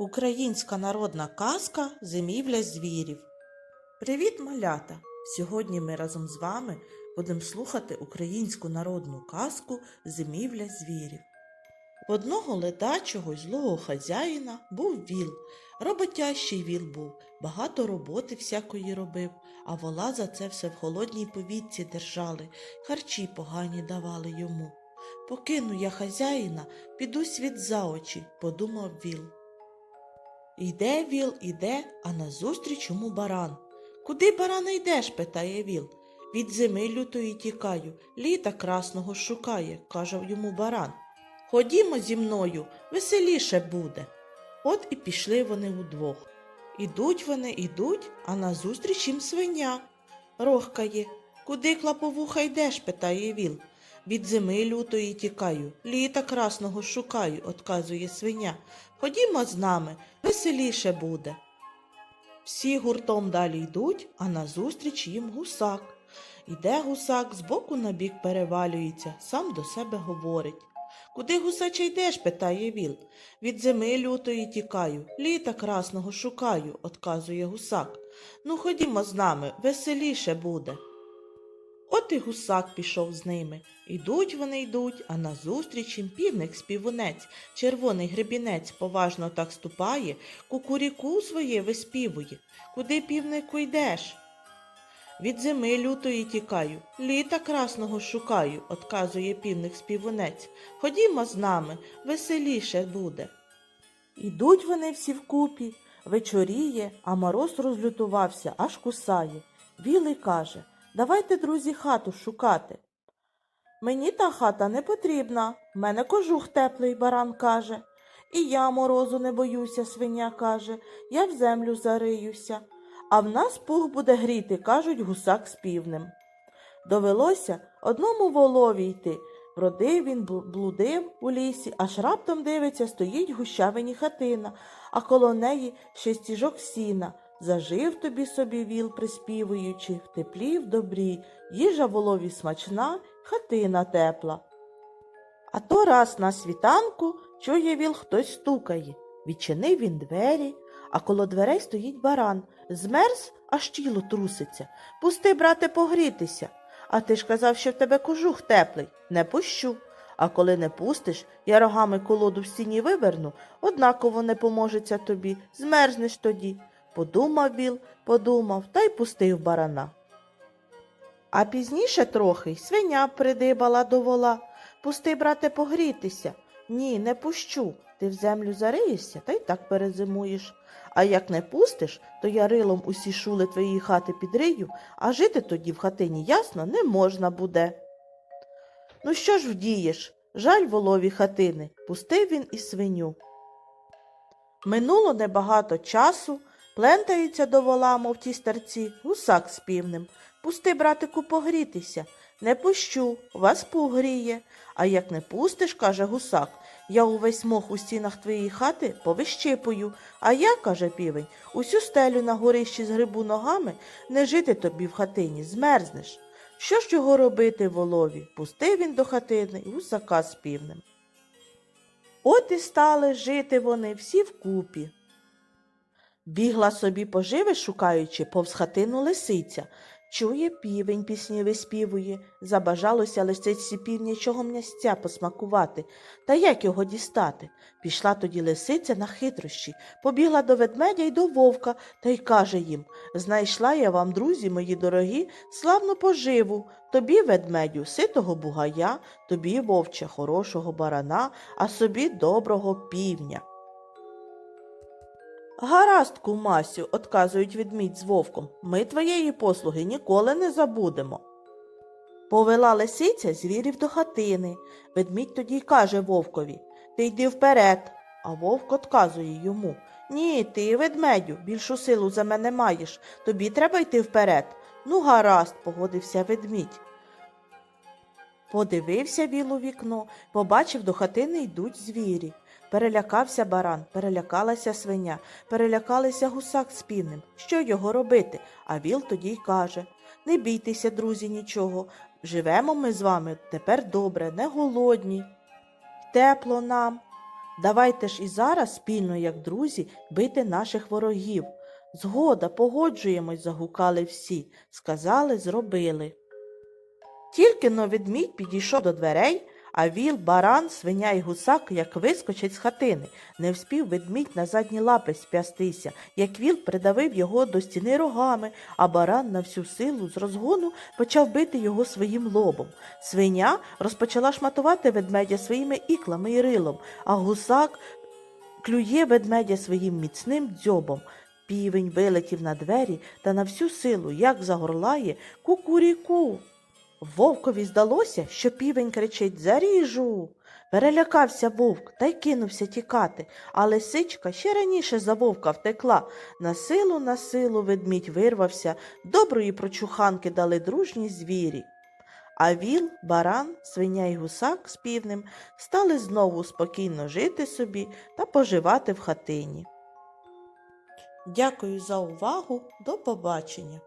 Українська народна казка Зимівля звірів. Привіт, малята! Сьогодні ми разом з вами будемо слухати українську народну казку Зимівля звірів. В одного ледачого й злого хазяїна був віл. Роботящий віл був, багато роботи всякої робив, а вола за це все в холодній повітці держали, харчі погані давали йому. Покину я хазяїна, піду світ за очі, подумав віл. Йде віл, іде, а назустріч йому баран. Куди баране йдеш? питає віл. Від зими лютої тікаю, літа красного шукає, каже йому баран. Ходімо зі мною, веселіше буде. От і пішли вони удвох. Ідуть вони, ідуть, а назустріч їм свиня. Рохкає. Куди клаповуха йдеш? питає віл. Від зими лютої тікаю, літа красного шукаю, отказує свиня. Ходімо з нами, веселіше буде. Всі гуртом далі йдуть, а назустріч їм гусак. Іде гусак, збоку на бік перевалюється, сам до себе говорить. Куди гусаче йдеш? питає віл. Від зими лютої тікаю, літа красного шукаю, отказує гусак. Ну, ходімо з нами, веселіше буде. От і гусак пішов з ними. Ідуть вони йдуть, а назустріч їм півник співунець, червоний гребінець поважно так ступає, кукуріку своє виспівує. Куди півнику йдеш? Від зими лютої тікаю, літа красного шукаю, отказує півник співунець. Ходімо з нами, веселіше буде. Ідуть вони всі вкупі, вечоріє, а мороз розлютувався, аж кусає. Вілий каже Давайте, друзі, хату шукати. Мені та хата не потрібна, в мене кожух теплий, баран каже. І я морозу не боюся, свиня каже, я в землю зариюся. А в нас пух буде гріти, кажуть гусак з півнем. Довелося одному волові йти. Бродив він, блудив у лісі, аж раптом дивиться, стоїть гущавині хатина, а коло неї ще стіжок сіна. Зажив тобі собі віл, приспівуючи, в теплі, в добрі, їжа волові смачна, хатина тепла. А то раз на світанку чує віл хтось стукає. Відчинив він двері, а коло дверей стоїть баран. Змерз, аж тіло труситься. Пусти, брате, погрітися. А ти ж казав, що в тебе кожух теплий. Не пущу. А коли не пустиш, я рогами колоду в стіні виверну, однаково не поможеться тобі, змерзнеш тоді. Подумав віл, подумав та й пустив барана. А пізніше трохи свиня придибала до вола. Пусти, брате, погрітися. Ні, не пущу. Ти в землю зариєшся та й так перезимуєш. А як не пустиш, то я рилом усі шули твоєї хати підрию, а жити тоді в хатині ясно не можна буде. Ну що ж вдієш? Жаль волові хатини, пустив він і свиню. Минуло небагато часу, плентаються до вола, мов ті старці, гусак з півнем. Пусти, братику, погрітися. Не пущу, вас погріє. А як не пустиш, каже гусак, я увесь мох у стінах твоєї хати повищипую, а я, каже півень, усю стелю на горищі з грибу ногами, не жити тобі в хатині, змерзнеш. Що ж його робити волові? Пустив він до хатини гусака з півнем. От і стали жити вони всі вкупі. Бігла собі поживи, шукаючи, повз хатину лисиця. Чує півень пісні виспівує, забажалося лисиці півнячого м'ясця посмакувати. Та як його дістати? Пішла тоді лисиця на хитрощі, побігла до ведмедя й до вовка та й каже їм Знайшла я вам, друзі мої дорогі, славну поживу. Тобі, ведмедю, ситого бугая, тобі, вовче, хорошого барана, а собі доброго півня. Гаразд, кумасю, отказують ведмідь з вовком, ми твоєї послуги ніколи не забудемо. Повела лисиця звірів до хатини. Ведмідь тоді й каже вовкові Ти йди вперед. А вовк отказує йому Ні, ти, ведмедю, більшу силу за мене маєш. Тобі треба йти вперед. Ну, гаразд, погодився ведмідь. Подивився віл у вікно, побачив, до хатини йдуть звірі. Перелякався баран, перелякалася свиня, перелякалися гусак з. Що його робити? А віл тоді й каже Не бійтеся, друзі, нічого. Живемо ми з вами тепер добре, не голодні. Тепло нам. Давайте ж і зараз спільно, як друзі, бити наших ворогів. Згода, погоджуємось, загукали всі, сказали, зробили. Тільки но ведмідь підійшов до дверей, а віл, баран, свиня і гусак, як вискочать з хатини. Не вспів ведмідь на задні лапи спястися, як віл придавив його до стіни рогами, а баран на всю силу з розгону почав бити його своїм лобом. Свиня розпочала шматувати ведмедя своїми іклами і рилом, а гусак клює ведмедя своїм міцним дзьобом. Півень вилетів на двері та на всю силу, як загорлає, кукуріку. Вовкові здалося, що півень кричить Заріжу. Перелякався вовк та й кинувся тікати, а лисичка ще раніше за вовка втекла. На силу, на силу ведмідь вирвався, доброї прочуханки дали дружні звірі. А віл, баран, свиня й гусак з півнем стали знову спокійно жити собі та поживати в хатині. Дякую за увагу. До побачення!